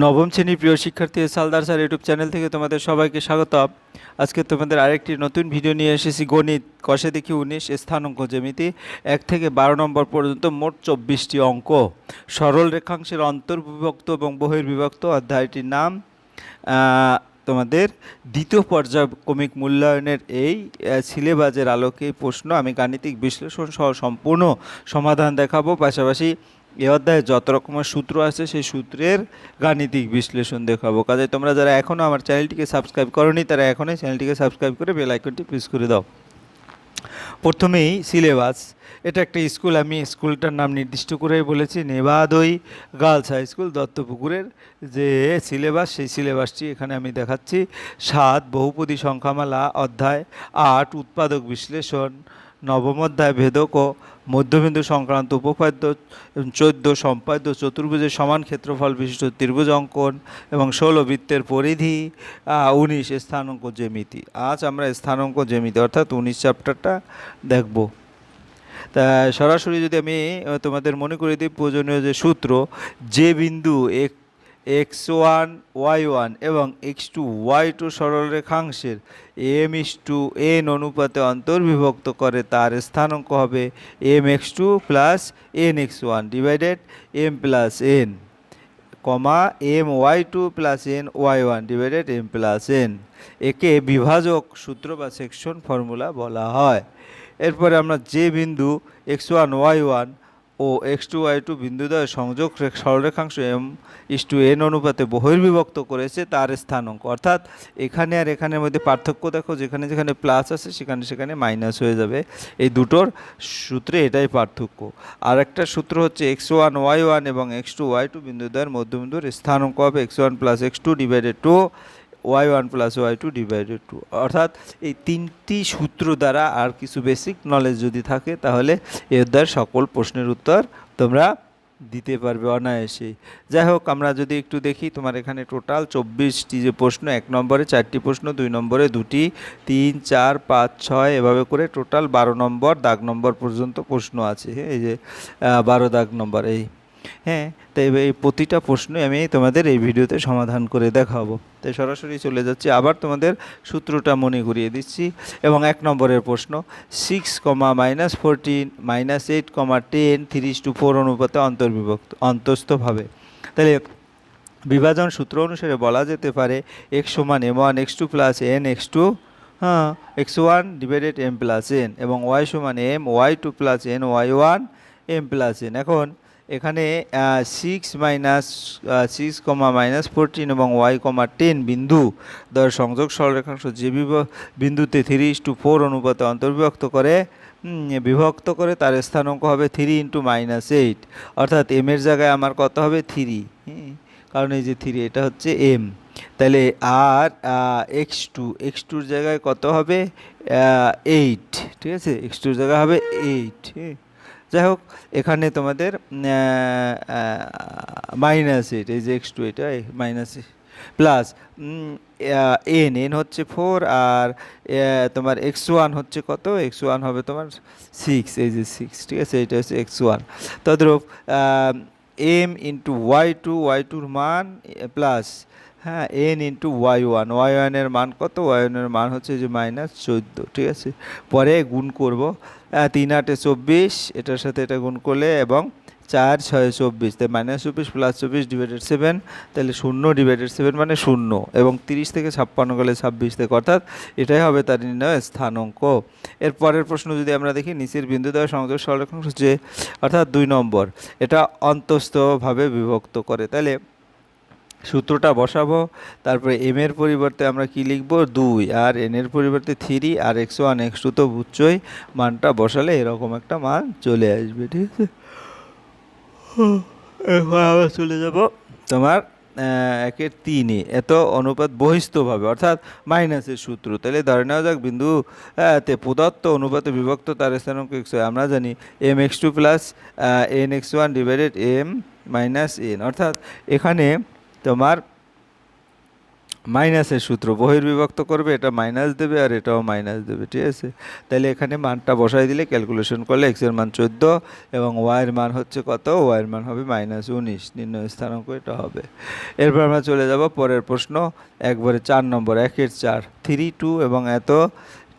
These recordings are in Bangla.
নবম শ্রেণির প্রিয় শিক্ষার্থী সালদার স্যার ইউটিউব চ্যানেল থেকে তোমাদের সবাইকে স্বাগত। আজকে তোমাদের আরেকটি নতুন ভিডিও নিয়ে এসেছি, গণিত, কষে দেখি উনিশ, স্থানাঙ্ক জ্যামিতি, এক থেকে বারো নম্বর পর্যন্ত মোট চব্বিশটি অঙ্ক। সরল রেখাংশের অন্তর্বিভক্ত এবং বহির্বিভক্ত অধ্যায়টির নাম তোমাদের দ্বিতীয় পর্যায়ক্রমিক মূল্যায়নের এই সিলেবাসের আলোকে প্রশ্ন আমি গাণিতিক বিশ্লেষণ সহ সম্পূর্ণ সমাধান দেখাবো। পাশাপাশি এ অধ্যায়ে যত রকমের সূত্র আছে, সেই সূত্রের গাণিতিক বিশ্লেষণ দেখাবো। কাজে তোমরা যারা এখনও আমার চ্যানেলটিকে সাবস্ক্রাইব করনি, তারা এখনই চ্যানেলটিকে সাবস্ক্রাইব করে বেল আইকনটি প্রেস করে দাও। প্রথমেই সিলেবাস। এটা একটা স্কুল, আমি স্কুলটার নাম নির্দিষ্ট করে বলেছি নেভাদই গার্লস হাই স্কুল, দত্তপুকুরের যে সিলেবাস, সেই সিলেবাসটি এখানে আমি দেখাচ্ছি। সাত, বহুপদী সংখ্যামালা, অধ্যায় আট, উৎপাদক বিশ্লেষণ। নবম অধ্যায় ভেদক ও মধ্যবিন্দু সংক্রান্ত উপপাদ্য চোদ্দ সম্পাদ্য চতুর্ভুজের সমান ক্ষেত্রফল বিশিষ্ট ত্রিভুজ অঙ্কন এবং ষোলো বৃত্তের পরিধি উনিশ স্থানাঙ্ক জ্যামিতি। আজ আমরা স্থানাঙ্ক জ্যামিতি, অর্থাৎ উনিশ চ্যাপ্টারটা দেখব। তা সরাসরি যদি আমি তোমাদের মনে করে দিই, প্রয়োজনীয় যে সূত্র, যে বিন্দু এক এক্স ওয়ান, ওয়াই ওয়ান এবং এক্স টু, ওয়াই টু সরলরেখাংশের এম ইস টু এন অনুপাতে অন্তর্বিভক্ত করে তার স্থানাঙ্ক হবে m x two plus n x one divided m plus n, comma m y two plus n, y one divided m plus n. একে বিভাজক সূত্র বা সেকশন ফর্মুলা বলা হয়। এরপরে আমরা যে বিন্দু এক্স ওয়ান, ওয়াই ওয়ান ও এক্স টু ওয়াই টু বিন্দুদ্বয় সংযোগ রেখ- সরলরেখাংশ এম ইস টু এন অনুপাতে বহির্বিভক্ত করেছে তার স্থানাঙ্ক। অর্থাৎ এখানে আর এখানের মধ্যে পার্থক্য দেখো, যেখানে যেখানে প্লাস আছে, সেখানে সেখানে মাইনাস হয়ে যাবে। এই দুটোর সূত্রে এটাই পার্থক্য। আর একটা সূত্র হচ্ছে এক্স ওয়ান ওয়াই ওয়ান এবং এক্স টু ওয়াই টু বিন্দুদ্বয়ের মধ্যবিন্দুর স্থানাঙ্ক হবে x one plus x two divided two y one plus y two divided two অর্থাৎ এই তিনটি সূত্র দ্বারা আর কিছু বেসিক নলেজ যদি থাকে, তাহলে এ অধ্যায়ের সকল প্রশ্নের উত্তর তোমরা দিতে পারবে অনায়াসেই। যাই হোক, আমরা যদি একটু দেখি, তোমার এখানে টোটাল চব্বিশটি যে প্রশ্ন, এক নম্বরে চারটি প্রশ্ন, দুই নম্বরে দুটি, তিন, চার, পাঁচ, ছয়, এভাবে করে টোটাল বারো নম্বর, দাগ নম্বর পর্যন্ত প্রশ্ন আছে। হ্যাঁ এই যে বারো দাগ নম্বর, এই হ্যাঁ তাই এই প্রতিটা প্রশ্নই আমি তোমাদের এই ভিডিওতে সমাধান করে দেখাবো। তাই সরাসরি চলে যাচ্ছি, আবার তোমাদের সূত্রটা মনে করিয়ে দিচ্ছি। এবং এক নম্বরের প্রশ্ন six comma minus fourteen minus eight comma ten three to four অনুপাতে অন্তর্বিভক্ত অন্তস্থভাবে তাহলে বিভাজন সূত্র অনুসারে বলা যেতে পারে এক্স সমান m one x two plus n x two হ্যাঁ x one divided m plus n এবং ওয়াই সমান m y two plus n y one m plus n এখন এখানে six minus six comma minus fourteen এবং ওয়াই কমা টেন বিন্দু দর সংযোগ সরলরেখাংশ যে বিন্দুতে থ্রি ইস টু ফোর অনুপাতে অন্তর্বিভক্ত করে বিভক্ত করে তার স্থানাঙ্ক হবে থ্রি ইন্টু মাইনাস এইট অর্থাৎ এম এর জায়গায় আমার কত হবে? থ্রি কারণ এই যে থ্রি এটা হচ্ছে এম তাহলে আর এক্স টু এক্স টুর জায়গায় কত হবে? এইট ঠিক আছে? এক্স টুর জায়গায় হবে এইট যাই হোক, এখানে তোমাদের মাইনাস এইট এই যে এক্স টু এটা মাইনাস প্লাস এন এন হচ্ছে ফোর আর তোমার এক্স ওয়ান হচ্ছে কত? এক্স ওয়ান হবে তোমার সিক্স এই যে সিক্স ঠিক আছে? এটা হচ্ছে এক্স ওয়ান তদ্রূপ m into y two y টুর মান প্লাস হ্যাঁ n into y one y ওয়ানের মান কত? ওয়াই ওয়ানের মান হচ্ছে যে মাইনাস চোদ্দ, ঠিক আছে? পরে গুণ করব তিন আটে চব্বিশ, এটার সাথে এটা গুণ করলে এবং চার ছয় চব্বিশ, তাই মাইনাস চব্বিশ প্লাস চব্বিশ ডিভাইডেড সেভেন তাহলে শূন্য ডিভাইডেড সেভেন মানে শূন্য, এবং তিরিশ থেকে ছাপ্পান্ন গেলে ছাব্বিশ থেকে অর্থাৎ এটাই হবে তার নির্ণয় স্থানাঙ্ক। এর পরের প্রশ্ন যদি আমরা দেখি, নিচের বিন্দু দেওয়া সংযোগ সংরক্ষণ যে অর্থাৎ দুই নম্বর, এটা অন্তস্থভাবে বিভক্ত করে, তাহলে সূত্রটা বসাবো। তারপরে এম এর পরিবর্তে আমরা কি লিখব? দুই। আর এন এর পরিবর্তে থ্রি আর এক্স ওয়ান এক্স টু তো বুঝছই। মানটা বসালে এরকম একটা মান চলে আসবে, ঠিক আছে? এরপর আবার চলে যাব তোমার একের তিনে। এত অনুপাত বহিস্থভাবে, অর্থাৎ মাইনাসের সূত্র। তাহলে ধরে নেওয়া যাক, বিন্দু তে প্রদত্ত অনুপাতে বিভক্ত তার স্থানাঙ্ক এক্স আমরা জানি m x two plus n x one divided m minus n অর্থাৎ এখানে তোমার মাইনাসের সূত্র বহির্বিভক্ত করবে, এটা মাইনাস দেবে আর এটাও মাইনাস দেবে, ঠিক আছে? তাহলে এখানে মানটা বসাই দিলে ক্যালকুলেশন করলে এক্সের মান চোদ্দ এবং ওয়াইয়ের মান হচ্ছে কত? ওয়াইয়ের মান হবে মাইনাস উনিশ, নির্ণয় স্থানাঙ্ক এটা হবে। এরপর আমরা চলে যাব পরের প্রশ্ন, একবারে চার নম্বর, একের চার থ্রি টু এবং এত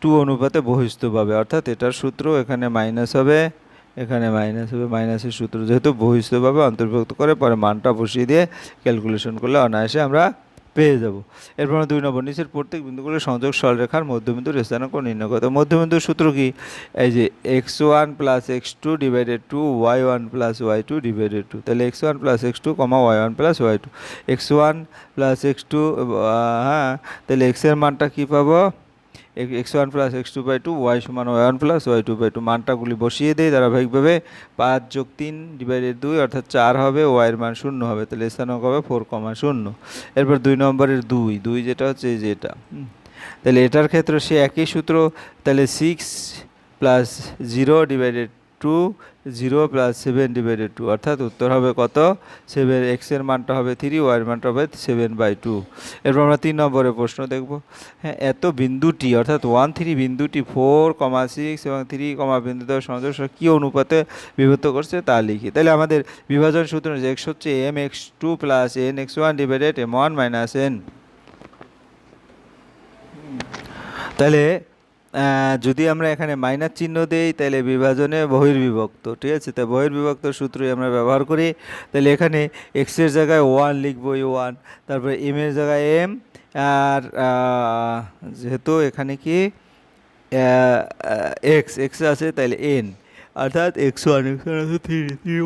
টু অনুপাতে বহিস্থভাবে, অর্থাৎ এটার সূত্র এখানে মাইনাস হবে এখানে মাইনাস হবে মাইনাসের সূত্র যেহেতু বহিষ্ঠভাবে অন্তর্ভুক্ত করে, পরে মানটা বসিয়ে দিয়ে ক্যালকুলেশন করলে অনায়াসে আমরা পেয়ে যাব। এরপর দুই নম্বর, নিচের প্রত্যেক বিন্দুগুলোর সংযোগ সরলরেখার মধ্যবিন্দুর স্থানাঙ্ক নির্ণয় করতে। মধ্যবিন্দুর সূত্র কি? এই যে x one plus x two divided two y one plus y two divided two তাহলে x one plus x two comma y one plus y two x one plus x two হ্যাঁ তাহলে এক্সের মানটা কী পাবো? X one plus x two by two y সমান y one plus y two by two মানটাগুলি বসিয়ে দেয় ধারাবাহিকভাবে। পাঁচ যোগ তিন ডিভাইডেড দুই অর্থাৎ চার হবে ওয়াইয়ের মান শূন্য হবে, তাহলে স্থানক হবে ফোর কমা শূন্য। এরপর দুই নম্বরের দুই দুই যেটা হচ্ছে এই যে এটা। তাহলে এটার ক্ষেত্রে সে একই সূত্র, তাহলে six plus zero divided two zero plus seven divided two, অর্থাৎ উত্তর হবে কত? সেভেন এক্সের মানটা হবে থ্রি ওয়াইয়ের মানটা হবে সেভেন বাই টু। এরপর আমরা তিন নম্বরের প্রশ্ন দেখব। হ্যাঁ এত বিন্দুটি, অর্থাৎ ওয়ান থ্রি বিন্দুটি ফোর কমা সিক্স এবং থ্রি কমা বিন্দু দেওয়ার কী অনুপাতে বিভক্ত করছে তা লিখি। তাহলে আমাদের বিভাজন সূত্র এক্স হচ্ছে m x two plus n x one divided m one minus n তাহলে যদি আমরা এখানে মাইনাস চিহ্ন দেই, তাহলে বিভাজনে বহির্বিভক্ত, ঠিক আছে? তাই বহির্বিভক্ত সূত্রই আমরা ব্যবহার করি। তাহলে এখানে এক্সের জায়গায় ওয়ান লিখব এই ওয়ান তারপরে এম এর জায়গায় এম আর যেহেতু এখানে কি এক্স এক্স আছে, তাহলে এন অর্থাৎ এক্স ওয়ান এক্স ওয়ান আছে থ্রি থ্রি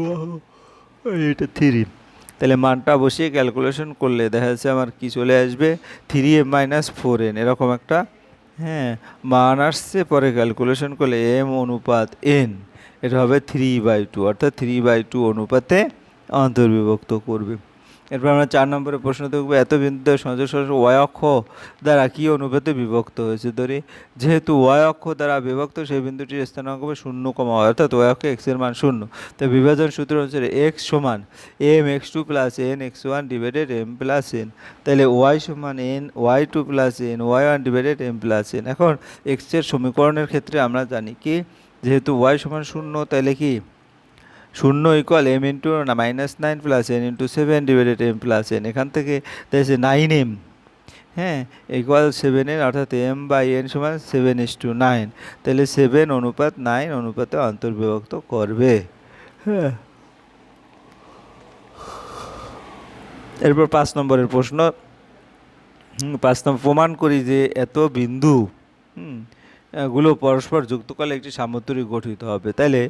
এটা থ্রি তাহলে মানটা বসিয়ে ক্যালকুলেশন করলে দেখা যাচ্ছে আমার কি চলে আসবে? Three m minus four n এরকম একটা হ্যাঁ মান আসছে পরে ক্যালকুলেশন করলে এম অনুপাত এন এটা হবে থ্রি বাই টু অর্থাৎ থ্রি বাই টু অনুপাতে অন্তর্বিভক্ত করবে। এরপর আমরা চার নম্বরের প্রশ্ন দেখব এত বিন্দু সংযোগ ওয়াই অক্ষ দ্বারা কী অনুপাতে বিভক্ত হয়েছে? ধরি যেহেতু ওয়াই অক্ষ দ্বারা বিভক্ত সেই বিন্দুটির স্থানাঙ্ক হবে শূন্য কমা ওয়াই, অর্থাৎ ওয়াই অক্ষে এক্সের মান শূন্য। তো বিভাজন সূত্র হচ্ছে এক্স সমান m x two plus n x one divided m plus n তাহলে ওয়াই সমান n y two plus n y one divided m plus n এখন এক্সের সমীকরণের ক্ষেত্রে আমরা জানি কি যেহেতু ওয়াই সমান শূন্য তাহলে কি? শূন্য equal m into minus nine plus n into seven divided m plus n এখান থেকে দেখছে নাইন এম হ্যাঁ ইকুয়াল সেভেনের অর্থাৎ এম বাই এন সমান সেভেন ইস টু নাইন তাহলে সেভেন অনুপাত নাইন অনুপাতে অন্তর্বিভক্ত করবে। হ্যাঁ। এরপর পাঁচ নম্বরের প্রশ্ন। পাঁচ নম্বর প্রমাণ করি যে এত বিন্দু। হুম, গুলো পরস্পর যুক্ত করলে একটি সামুদ্রিক গঠিত হবে। তাইলে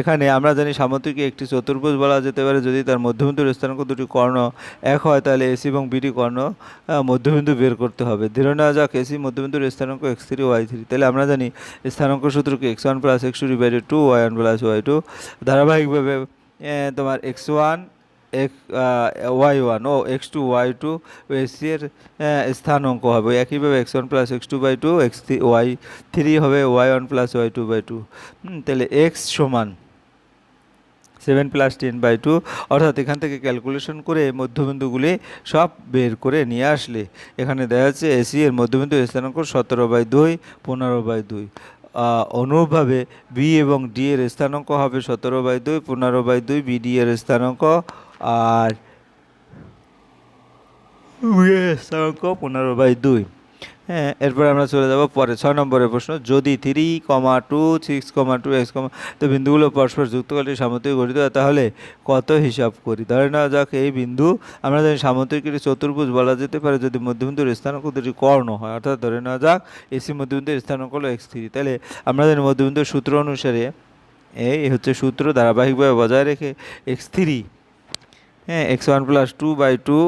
এখানে আমরা জানি সামুদ্রিক একটি চতুর্ভুজ বলা যেতে পারে। যদি তার মধ্যবিন্দুর স্থানাঙ্ক দুটি কর্ণ এক হয় তাহলে এসি এবং বিডি কর্ণ মধ্যবিন্দু বের করতে হবে। ধরে নেওয়া যাক এসি মধ্যবিন্দুর স্থানাঙ্ক এক্স থ্রি, ওয়াই থ্রি। তাহলে আমরা জানি স্থানাঙ্ক সূত্রকে x one plus x two divided two, y one plus y two. ধারাবাহিকভাবে তোমার এক্স ওয়ান ওয়াই ওয়ান ও x two y two AC এর আহ, স্থানাঙ্ক হবে। একইভাবে x one plus x two by two x three y three হবে y one plus y two by two. তাহলে এক্স সমান seven plus ten by two. অর্থাৎ এখান থেকে ক্যালকুলেশন করে মধ্যবিন্দুগুলি সব বের করে নিয়ে আসলে এখানে দেখা যাচ্ছে এসি এর মধ্যবিন্দু স্থানাঙ্ক সতেরো বাই দুই পনেরো বাই দুই। অনুরূপভাবে বি এবং ডি এর স্থানাঙ্ক হবে সতেরো বাই দুই পনেরো বাই দুই বিডি এর স্থানাঙ্ক আর স্থানাঙ্ক পনেরো বাই দুই। হ্যাঁ এরপর আমরা চলে যাব পরে ছয় নম্বরের প্রশ্ন। যদি three comma two six comma two x comma তো বিন্দুগুলো পরস্পর যুক্ত করলে সামুদ্রিক গঠিত হয় তাহলে কত হিসাব করি? ধরে নেওয়া যাক এই বিন্দু। আমরা জানি একটি চতুর্ভুজ বলা যেতে পারে যদি মধ্যবিন্দুর স্থানাঙ্ক দুটি কর্ণ হয়। অর্থাৎ ধরে নেওয়া যাক এসি মধ্যবিন্দুর স্থানাঙ্ক হলো এক্স থ্রি তাহলে আমরা জানি মধ্যবিন্দুর সূত্র অনুসারে এই হচ্ছে সূত্র ধারাবাহিকভাবে বজায় রেখে এক্স থ্রি হ্যাঁ x one plus two by two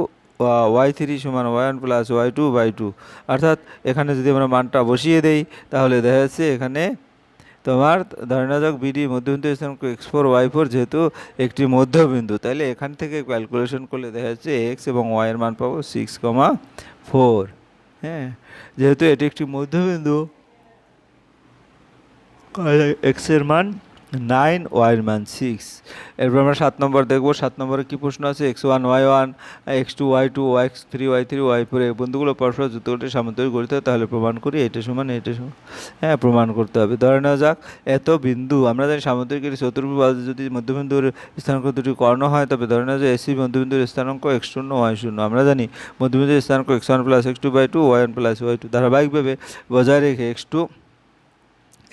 y three সমান y one plus y two by two অর্থাৎ এখানে যদি আমরা মানটা বসিয়ে দেই, তাহলে দেখা যাচ্ছে এখানে তোমার ধরে নেওয়া যাক বিডি মধ্যবিন্দু স্থানাঙ্ক এক্স ফোর ওয়াই ফোর যেহেতু একটি মধ্যবিন্দু, তাহলে এখান থেকে ক্যালকুলেশন করলে দেখা যাচ্ছে এক্স এবং ওয়াইয়ের মান পাবো সিক্স কমা ফোর হ্যাঁ যেহেতু এটি একটি মধ্যবিন্দু এক্সের মান নাইন ওয়াইয়ের মান সিক্স। এরপর আমরা সাত নম্বর দেখব সাত নম্বরে কী প্রশ্ন আছে? X one y one x two y two y x three y three y four এই বন্ধুগুলো পরস্পর করতে সামান্তরিক গড়িতে হয়, তাহলে প্রমাণ করি এটা সমান এটা সমান। হ্যাঁ প্রমাণ করতে হবে। ধরে নেওয়া যাক এত বিন্দু আমরা জানি সামুদ্রিকের চতুর্ভুজ যদি মধ্যবিন্দুর স্থানাঙ্ক দুটি কর্ণ হয় তবে ধরে নেওয়া যায় এসি মধ্যবিন্দুর স্থানাঙ্ক এক্স শূন্য ওয়াই শূন্য। আমরা জানি মধ্যবিন্দুর স্থানাঙ্ক x one plus x two by two y one plus y two. ধারাবাহিকভাবে বজায় রেখে এক্স টু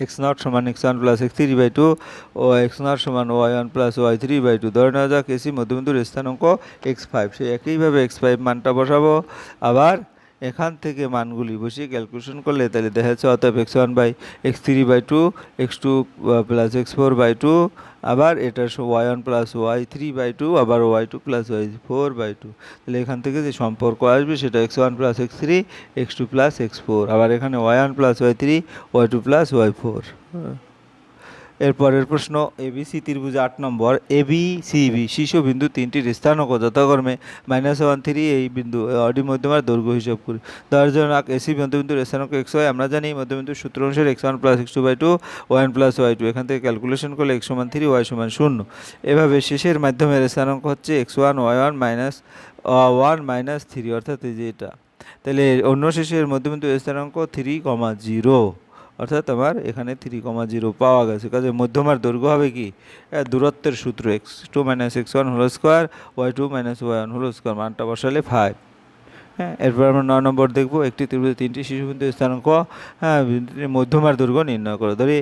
এক্স নট সমান x one plus x three by two O x not সমান y one plus y three by two ধরে নেওয়া যাক এসি মধ্যবিন্দুর স্থানাঙ্ক এক্স ফাইভ সেই একইভাবে এক্স ফাইভ মানটা বসাবো। আবার এখান থেকে মানগুলি বসিয়ে ক্যালকুলেশন করলে তাহলে দেখা যাচ্ছে অতএব x one by x three by two x two plus x four by two আবার এটা y one plus y three by two আবার y two plus y four by two তাহলে এখান থেকে যে সম্পর্ক আসবে সেটা x one plus x three x two plus x four আবার এখানে y one plus y three y two plus y four এরপরের প্রশ্ন এবিসি ত্রিভুজ আট নম্বর এবি সিবি শীর্ষবিন্দু তিনটির স্থানক যথাক্রমে মাইনাস ওয়ান থ্রি এই বিন্দু অডি মধ্যমার দৈর্ঘ্য হিসাব করি। ধরার জন্য এসি মধ্যবিন্দুর স্থানক এক্স ওয়াই আমরা জানি মধ্যবিন্দুর সূত্র অনুসারে x one plus x two by two one plus y two এখান থেকে ক্যালকুলেশন করলে এক্স সমান থ্রি ওয়াই সমান শূন্য। এভাবে শেষের মাধ্যমের স্থানাঙ্ক হচ্ছে x one y one minus one minus three অর্থাৎ এই যে এটা। তাহলে অন্য শেষের মধ্যবিন্দু স্থানাঙ্ক থ্রি কমা জিরো অর্থাৎ আমার এখানে থ্রি কমা জিরো পাওয়া গেছে। কাজে মধ্যমার দৈর্ঘ্য হবে কি? দূরত্বের সূত্র x two minus x one whole square y two minus y one whole square মানটা বসালে ফাইভ হ্যাঁ এরপর আমরা নয় নম্বর দেখব, একটি ত্রিভুজে তিনটি শিশুবিন্দু স্থানাঙ্ক হ্যাঁ মধ্যমার দৈর্ঘ্য নির্ণয় করো। ধরি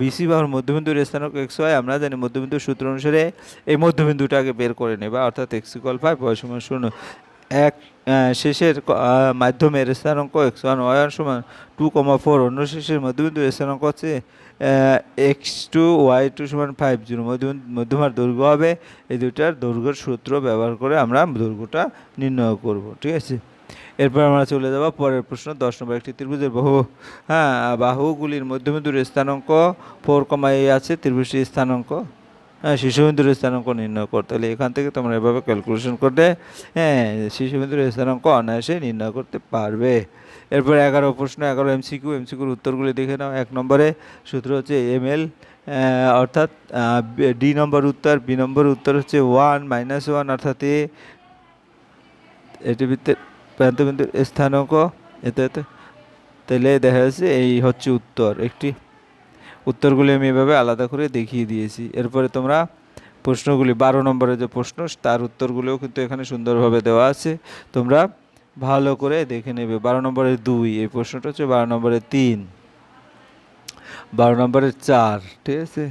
বিসি বা মধ্যবিন্দুর স্থানাঙ্ক এক্স ওয়াই আমরা জানি মধ্যবিন্দুর সূত্র অনুসারে এই মধ্যবিন্দুটাকে বের করে নেবা, অর্থাৎ এক্স ইকুয়াল ফাইভ ওয়াই সমান শূন্য। এক শেষের মাধ্যমের স্থানাঙ্ক এক্স ওয়ান, ওয়াই ওয়ান সমান টু কমা ফোর, অন্য শেষের মধ্যবিন্দু স্থানাঙ্ক হচ্ছে এক্স টু ওয়াই টু সমান ফাইভ জিরো মধ্যমার দৈর্ঘ্য হবে। এই দুইটার দৈর্ঘ্যের সূত্র ব্যবহার করে আমরা দৈর্ঘ্যটা নির্ণয় করব, ঠিক আছে? এরপর আমরা চলে যাব পরের প্রশ্ন, দশ নম্বর একটি ত্রিভুজের বাহু হ্যাঁ বাহুগুলির মধ্যবিন্দুর স্থানাঙ্ক ফোর কমা এই আছে, ত্রিভুজটির স্থানাঙ্ক শিশুবিন্দুর স্থানাঙ্ক নির্ণয় করতে তাহলে এখান থেকে তোমরা এভাবে ক্যালকুলেশন করলে হ্যাঁ শিশুবিন্দুর স্থানাঙ্ক অনায়াসে নির্ণয় করতে পারবে। এরপর এগারো প্রশ্ন, এগারো এমসিকিউ এমসিকিউর উত্তরগুলি দেখে নাও। এক নম্বরে সূত্র হচ্ছে এম এল অর্থাৎ ডি নম্বর উত্তর বি নম্বর উত্তর হচ্ছে ওয়ান মাইনাস ওয়ান অর্থাৎ এ এটি ভিত্তির প্রান্তবিন্দুর স্থানাঙ্ক, এতে এতে। তাহলে দেখা যাচ্ছে এই হচ্ছে উত্তর। একটি উত্তরগুলি আমি এভাবে আলাদা করে দেখিয়ে দিয়েছি। এরপরে তোমরা প্রশ্নগুলি, বারো নম্বরের যে প্রশ্ন, তার উত্তরগুলিও কিন্তু এখানে সুন্দরভাবে দেওয়া আছে। তোমরা ভালো করে দেখে নেবে। বারো নম্বরের দুই, এই প্রশ্নটা হচ্ছে বারো নম্বরের তিন, বারো নম্বরের চার, ঠিক আছে?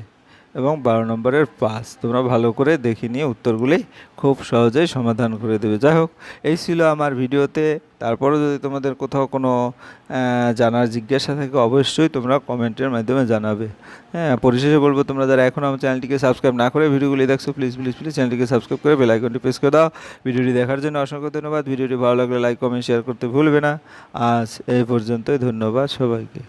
এবং বারো নম্বরের পাঁচ তোমরা ভালো করে দেখে নিয়ে উত্তরগুলি খুব সহজেই সমাধান করে দেবে। যাই হোক, এই ছিল আমার ভিডিওতে। তারপরে যদি তোমাদের কোথাও কোনো জানার জিজ্ঞাসা থাকে, অবশ্যই তোমরা কমেন্টের মাধ্যমে জানাবে। হ্যাঁ পরিশেষে বলব, তোমরা যারা এখনও আমার চ্যানেলটিকে সাবস্ক্রাইব না করে ভিডিওগুলি দেখছ প্লিজ প্লিজ প্লিজ চ্যানেলটিকে সাবস্ক্রাইব করে বেল আইকনটি প্রেস করে দাও। ভিডিওটি দেখার জন্য অসংখ্য ধন্যবাদ। ভিডিওটি ভালো লাগলে লাইক কমেন্ট শেয়ার করতে ভুলবে না। আজ এই পর্যন্তই। ধন্যবাদ সবাইকে।